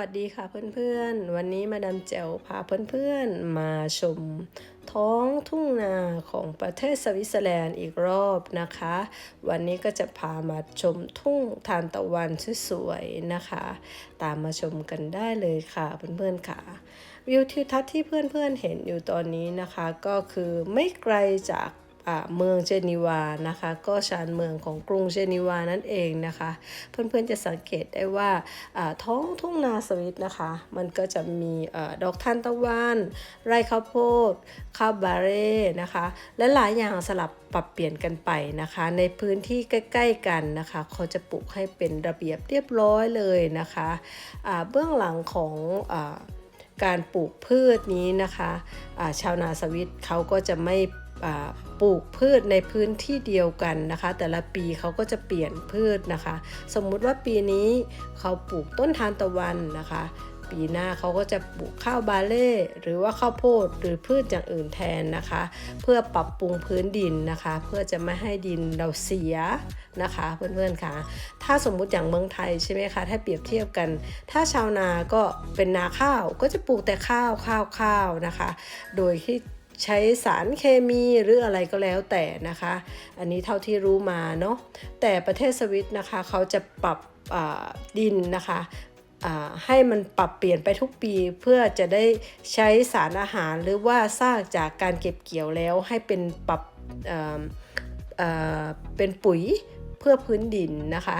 วัสดีค่ะเพื่อนๆ วันนี้มาดามแจ๋วพาเพื่อนๆ มาชมท้องทุ่งนาของประเทศสวิตเซอร์แลนด์อีกรอบนะคะ วันนี้ก็จะพามาชมทุ่งทานตะวันสวยๆนะคะ ตามมาชมกันได้เลยค่ะเพื่อนๆค่ะ วิวทิวทัศน์ที่เพื่อนๆเห็นอยู่ตอนนี้นะคะ ก็คือไม่ไกลจาก เมืองเจนีวานะคะ ก็ชานเมืองของกรุงเจนีวานั่นเองนะคะ เพื่อนๆจะสังเกตได้ว่าท้องทุ่งนาสวิตนะคะ มันก็จะมีอดอกทานตะวันไร่ข้าวโพดข้าวบาเร่นะคะ และหลายอย่างสลับปรับเปลี่ยนกันไปนะคะ ในพื้นที่ใกล้ ๆกันนะคะ เขาจะปลูกให้เป็นระเบียบเรียบร้อยเลยนะคะเบื้องหลังของอการปลูกพืชนี้นะคะอ่าชาวนาสวิตเขาก็จะไม่ ปลูกพืชในพื้นที่เดียวกันนะคะ แต่ละปีเขาก็จะเปลี่ยนพืชนะคะ สมมุติว่าปีนี้เขาปลูกต้นทานตะวันนะคะ ปีหน้าเขาก็จะปลูกข้าวบาเล่หรือว่าข้าวโพดหรือพืชอย่างอื่นแทนนะคะ เพื่อปรับปรุงพื้นดินนะคะ เพื่อจะไม่ให้ดินเราเสียนะคะเพื่อนๆค่ะ ถ้าสมมุติอย่างเมืองไทยใช่ไหมคะถ้าเปรียบเทียบกัน ถ้าชาวนาก็เป็นนาข้าวก็จะปลูกแต่ข้าวข้าวข้าวนะคะ โดยที่ ใช้สารเคมีหรืออะไรก็แล้วแต่นะคะ อันนี้เท่าที่รู้มาเนาะแต่ประเทศสวิตนะคะเขาจะปรับดินนะคะให้มันปรับเปลี่ยนไปทุกปีเพื่อจะได้ใช้สารอาหารหรือว่าซากจากการเก็บเกี่ยวแล้วให้เป็นปรับเป็นปุ๋ยเพื่อพื้นดินนะคะ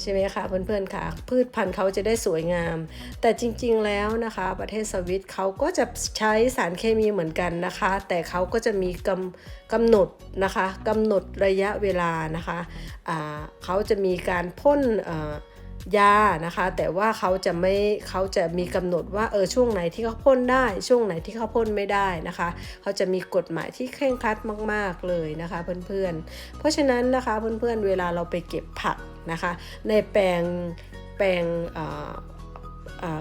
ใช่ไหมคะเพื่อนๆค่ะ พืชพันธุ์เขาจะได้สวยงาม แต่จริงๆแล้วนะคะ ประเทศสวิตเขาก็จะใช้สารเคมีเหมือนกันนะคะ แต่เขาก็จะมีกำกำหนดนะคะกำหนดระยะเวลานะคะเขาจะมีการพ่นยานะคะ แต่ว่าเขาจะไม่เขาจะมีกำหนดว่าเออช่วงไหนที่เขาพ่นได้ ช่วงไหนที่เขาพ่นไม่ได้นะคะ เขาจะมีกฎหมายที่เคร่งครัดมาก ๆเลยนะคะเพื่อนๆ เพราะฉะนั้นนะคะเพื่อนๆเวลาเราไปเก็บผัก นะคะ ในแปลงแปลง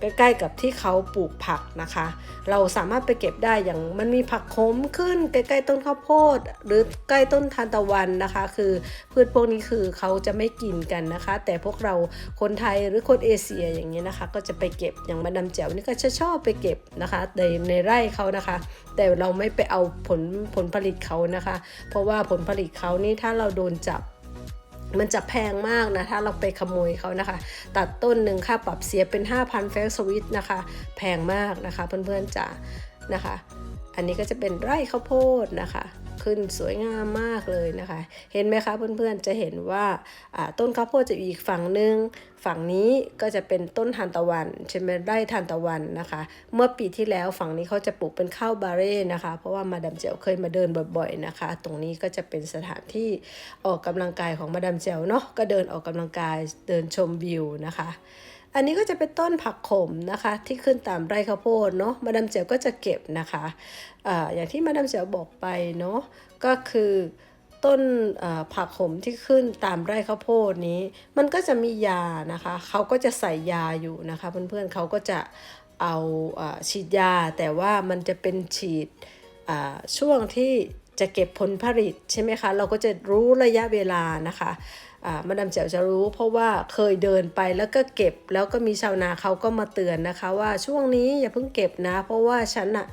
ใกล้ๆกับที่เขาปลูกผักนะคะ เราสามารถไปเก็บได้อย่างมันมีผักขมขึ้นใกล้ๆต้นข้าวโพด หรือใกล้ต้นทานตะวันนะคะ คือพืชพวกนี้คือเขาจะไม่กินกันนะคะ แต่พวกเราคนไทยหรือคนเอเชียอย่างเงี้นะคะ ก็จะไปเก็บอย่างมาดามแจ๋วนี่ก็จะชอบไปเก็บนะคะในในไร่เขานะคะ แต่เราไม่ไปเอาผลผลผลิตเขานะคะ เพราะว่าผลผลิตเขานี่ถ้าเราโดนจับ มันจะแพงมากนะ ถ้าเราไปขโมยเขานะคะ ตัดต้นหนึ่งค่าปรับเสียเป็น 5,000แฟรงก์สวิตนะคะ แพงมากนะคะเพื่อนๆจ๋านะคะ อันนี้ก็จะเป็นไร่ข้าวโพดนะคะ ขึ้นสวยงามมากเลยนะคะ เห็นไหมคะเพื่อนๆจะเห็นว่าต้นข้าวโพดจะอยู่อีกฝั่งหนึ่งฝั่งนี้ก็จะเป็นต้นทานตะวันใช่ไหมไร่ทานตะวันนะคะ เมื่อปีที่แล้วฝั่งนี้เขาจะปลูกเป็นข้าวบาเร่นะคะ เพราะว่ามาดามเจลเคยมาเดินบ่อยๆนะคะ ตรงนี้ก็จะเป็นสถานที่ออกกำลังกายของมาดามเจลเนาะก็เดินออกกำลังกายเดินชมวิวนะคะ อันนี้ก็จะเป็นต้นผักขมนะคะ ที่ขึ้นตามไร่ข้าวโพดเนาะมาดามเจ๋วก็จะเก็บนะคะอาอย่างที่มาดามเจ๋วบอกไปเนาะก็คือต้นผักขมที่ขึ้นตามไร่ข้าวโพดนี้ มันก็จะมียานะคะเขาก็จะใส่ยาอยู่นะคะ เพื่อนๆเขาก็จะเอาอฉีดยา แต่ว่ามันจะเป็นฉีดช่วงที่จะเก็บผลผลิตใช่ไหมคะ เราก็จะรู้ระยะเวลานะคะ มาดามแจ๋วจะรู้เพราะว่าเคยเดินไปแล้วก็เก็บ แล้วก็มีชาวนาเขาก็มาเตือนนะคะ ว่าช่วงนี้อย่าเพิ่งเก็บนะ เพราะว่าฉันอะ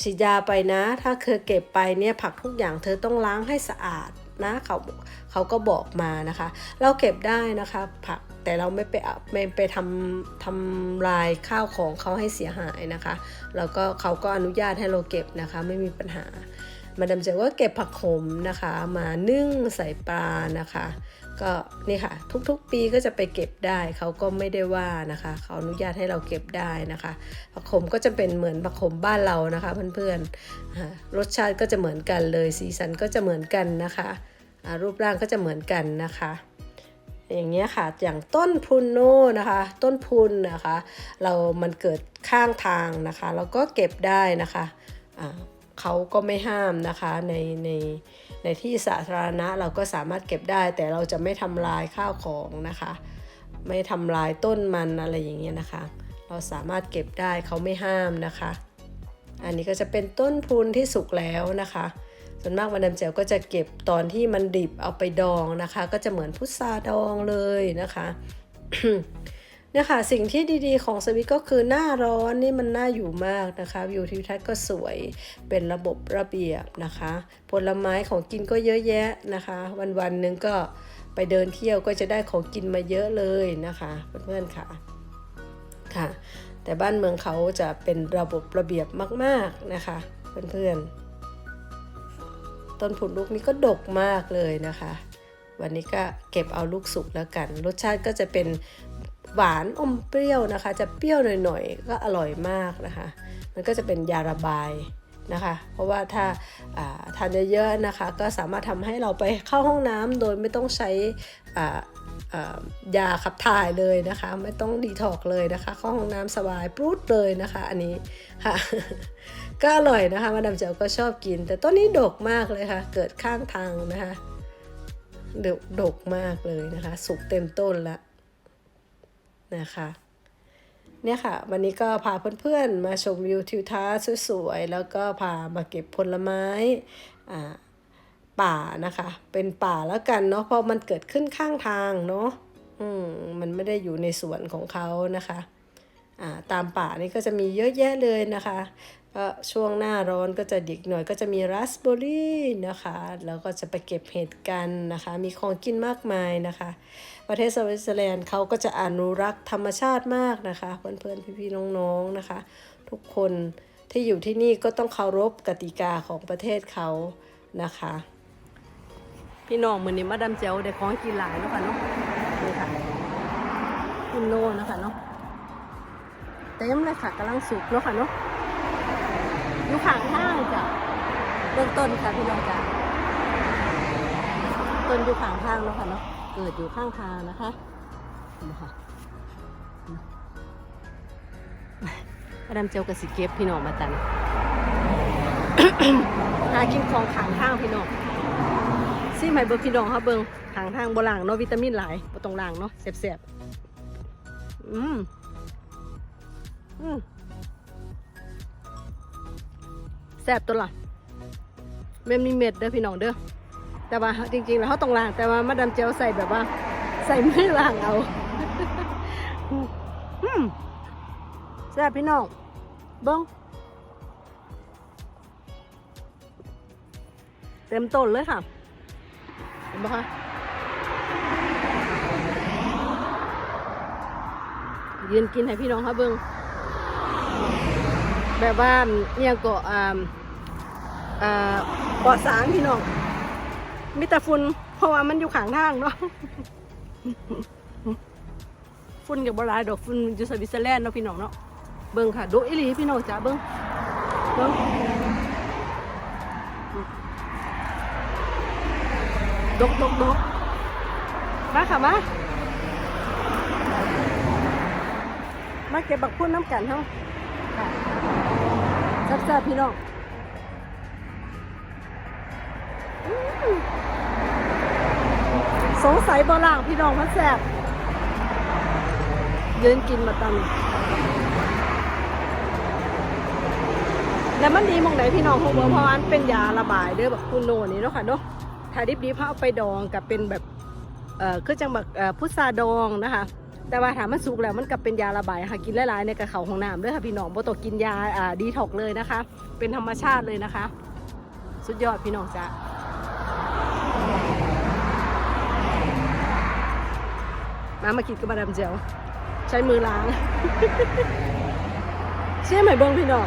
ฉีดยาไปนะ ถ้าเคยเก็บไปเนี่ยผักทุกอย่างเธอต้องล้างให้สะอาดนะเขาเขาก็บอกมานะคะ เราเก็บได้นะคะผักแต่เราไม่ไปไม่ไปทำทำลายข้าวของเขาให้เสียหายนะคะ แล้วก็เขาก็อนุญาตให้เราเก็บนะคะ ไม่มีปัญหามาดามเจว่าเก็บผักขมนะคะ มานึ่งใส่ปลานะคะ ก็นี่ค่ะทุกๆปีก็จะไปเก็บได้เขาก็ไม่ได้ว่านะคะเขาอนุญาตให้เราเก็บได้นะคะผักขมก็จะเป็นเหมือนผักขมบ้านเรานะคะเพื่อนๆรสชาติก็จะเหมือนกันเลยสีสันก็จะเหมือนกันนะคะรูปร่างก็จะเหมือนกันนะคะ อย่างเงี้ยค่ะอย่างต้นพุนโน่นะคะ ต้นพุนนะคะ เรามันเกิดข้างทางนะคะ เราก็เก็บได้นะคะ เขาก็ไม่ห้ามนะคะในในในที่สาธารณะเราก็สามารถเก็บได้ แต่เราจะไม่ทำลายข้าวของนะคะ ไม่ทำลายต้นมันอะไรอย่างเงี้ยนะคะ เราสามารถเก็บได้เขาไม่ห้ามนะคะ อันนี้ก็จะเป็นต้นพรุนที่สุกแล้วนะคะ ส่วนมากมาดามแจวก็จะเก็บตอนที่มันดิบเอาไปดองนะคะ ก็จะเหมือนพุทราดองเลยนะคะ เนี่ยค่ะสิ่งที่ดีๆของสวิตก็คือหน้าร้อนนี่มันน่าอยู่มากนะคะวิวทิวทัศน์ก็สวยเป็นระบบระเบียบนะคะ ผลไม้ของกินก็เยอะแยะนะคะ วันๆหนึ่งก็ไปเดินเที่ยวก็จะได้ของกินมาเยอะเลยนะคะเพื่อนๆค่ะค่ะ แต่บ้านเมืองเขาจะเป็นระบบระเบียบมากๆนะคะเพื่อนๆต้นผุดลูกนี้ก็ดกมากเลยนะคะ วันนี้ก็เก็บเอาลูกสุกแล้วกัน รสชาติก็จะเป็น หวานอมเปรี้ยวนะคะ จะเปรี้ยวหน่อยๆ ก็อร่อยมากนะคะ มันก็จะเป็นยาระบายนะคะ เพราะว่าถ้าทานเยอะๆนะคะ ก็สามารถทำให้เราไปเข้าห้องน้ำโดยไม่ต้องใช้ยาขับถ่ายเลยนะคะ ไม่ต้องดีท็อกเลยนะคะ เข้าห้องน้ำสบายปรุดเลยนะคะ อันนี้ค่ะก็อร่อยนะคะมาดามเจ้าก็ชอบกิน แต่ต้นนี้ดกมากเลยค่ะ เกิดข้างทางนะคะดกดกมากเลยนะคะ สุกเต็มต้นแล้ว นะคะเนี่ยค่ะ วันนี้ก็พาเพื่อนๆมาชมวิวทิวทัศน์สวยๆ แล้วก็พามาเก็บผลไม้ป่านะคะ เป็นป่าแล้วกันเนาะเพราะมันเกิดขึ้นข้างทางเนาะอืมมันไม่ได้อยู่ในสวนของเขานะคะ อ่าตามป่านี่ก็จะมีเยอะแยะเลยนะคะ ก็ช่วงหน้าร้อนก็จะดิกหน่อยก็จะมีราสเบอร์รี่นะคะ แล้วก็จะไปเก็บเห็ดกันนะคะ มีของกินมากมายนะคะ ประเทศสวิตเซอร์แลนด์เขาก็จะอนุรักษ์ธรรมชาติมากนะคะ เพื่อนๆพี่ๆน้องๆนะคะ ทุกคนที่อยู่ที่นี่ก็ต้องเคารพกติกาของประเทศเขานะคะ พี่น้องมือนี้มาดามเจลได้ของกินหลายแล้วค่ะเนาะนี่ค่ะคุณโลนะคะเนาะเต็มเลยค่ะกำลังสุกเนาะค่ะเนาะ อยู่ข้างห้างจ้ะเบื้องต้นค่ะพี่น้องจ้ะต้นอยู่ข้างทางเนาะค่ะเนาะเกิดอยู่ข้างทางนะคะนี่ค่ะมาดามเจลกับสิเก็บพี่น้องมาตันหากินของข้างทางพี่น้องซี่ไหมเบิร์พี่น้องครับเบิงทางทางโบราณเนาะวิตามินหลายบ่ตรงล่างเนาะแซ่บๆอืมอืม แซ่บตัวละเมมมีเม็ดเด้อพี่น้องเด้อแต่ว่าจริงๆแล้วเขาต้องล้างแต่ว่ามาดามเจลใส่แบบว่า ใส่ไม่ล้างเอาแซ่บพี่น้องเบิ้งเต็มต้นเลยค่ะ เห็นปะคะยืนกินให้พี่น้องเขาเบิ้ง แบบว่าเนี่ยก็อ่าอ่าปลอดสารพี่น้องมีแต่ฝุ่นเพราะว่ามันอยู่ข้างทางเนาะฝุ่นกับบหลายดอกฝุ่นอยู่สวิตเซอร์แลนด์เนาะพี่น้องเนาะเบิ้งค่ะดูอีหลีพี่น้องจ้าเบิ้งเบิ้งดกดกดกมาค่ะมามาเก็บบักพุ่นน้ำกันเฮาค่ะ แซ่บๆพี่น้องสงสัยบ่ล่างพี่น้องมันแซ่บยืนกินมาตอนนี้แล้วมันดีมองไหนพี่น้องคงบอกเพราะว่ามันเป็นยาระบายเด้อแบักคุณโนนี่เนาะค่ะเนาะถ้าดิบดีเขาเอาไปดองกับเป็นแบบเอ่อคือจังแบบเอ่อพุทราดองนะคะ แต่ว่าถามมันสุกแล้วมันกลับเป็นยาระบายค่ะกินหลายๆในกระเขาของน้ำด้วยค่ะพี่น้องโบตกินยาอ่าดีท็อกเลยนะคะ เป็นธรรมชาติเลยนะคะ สุดยอดพี่น้องจ้ะมามากินกับมาดามเจลใช้มือล้างเชื่อไหมเบิ้งพี่น้อง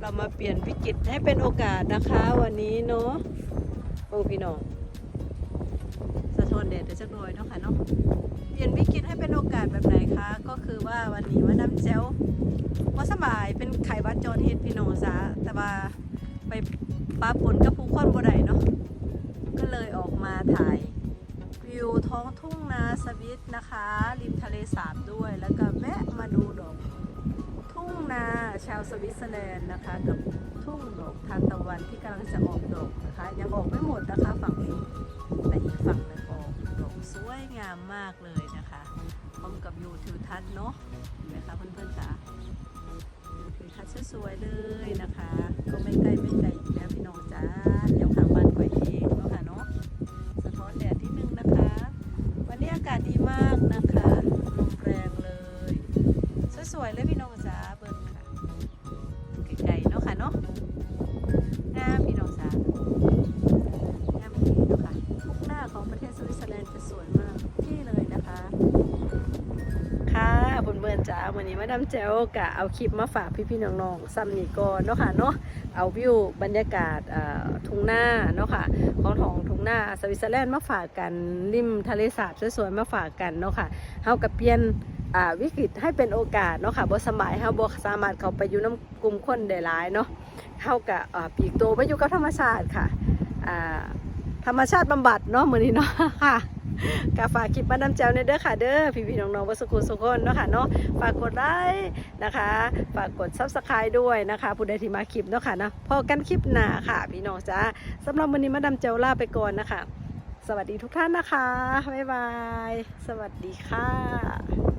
เรามาเปลี่ยนวิกฤตให้เป็นโอกาสนะคะวันนี้เนาะโอ้พี่น้องสะท้อนแดดได้จักหน่อยเนาะค่ะเนาะเปลี่ยนวิกฤตให้เป็นโอกาสแบบไหนคะ ก็คือว่าวันนี้ว่าน้ำเจลว่าสบายเป็นไข้หวัดจรเฮ็ดพี่น้องซะแต่ว่าไปปาปนกับผู้คนบ่ได้เนาะก็เลยออกมาถ่ายวิวท้องทุ่งนาสวิตนะคะ ริมทะเลสาบด้วยแล้วก็าวสวิตเซอร์แลนด์นะคะกับทุ่งดอกทานตะวันที่กำลังจะออกดอกนะคะ ยังออกไม่หมดนะคะฝั่งนี้แต่อีกฝั่งนึงออกดอกสวยงามมากเลยนะคะพร้อมกับยูทิวทัศน์เนาะเห็นไหมคะเพื่อนๆจ๋าวิวทิวทัศน์สวยๆเลยนะคะ ก็ไม่ไกล้ไม่ไกลอีกแล้วพี่น้องจ้า เพื่อนจ๋าวันนี้มาดามแจวกะเอาคลิปมาฝากพี่ๆน้องๆซ้ำนี่ก่อนเนาะค่ะเนาะเอาวิวบรรยากาศทุ่งหน้าเนาะค่ะของท้องทุ่งหน้าสวิตเซอร์แลนด์มาฝากกันริมทะเลสาบสวยๆมาฝากกันเนาะค่ะเฮากับเปลี่ยนวิกฤตให้เป็นโอกาสเนาะค่ะบ่สมัยเฮาบ่สามารถเข้าไปอยู่น้ำกลุ่มคนได้หลายเนาะเฮากับอีกตัวไปอยู่กับธรรมชาติค่ะธรรมชาติบำบัดเนาะมื้อนี้เนาะค่ะ กาฝากคลิปมาดาแจวในเด้อค่ะเด้อพี่พี่น้องๆวัสุขุสุขคนเนาะค่ะเนาะฝากกดไลค์นะคะ ฝากกดซับสไครต์ด้วยนะคะผู้ใดที่มาคลิปเนาะค่ะนะพอกันคลิปหน้าค่ะ พี่น้องจ้าสำหรับวันนี้มาดามแจวลาไปก่อนนะคะ สวัสดีทุกท่านนะคะบ๊ายบาย สวัสดีค่ะ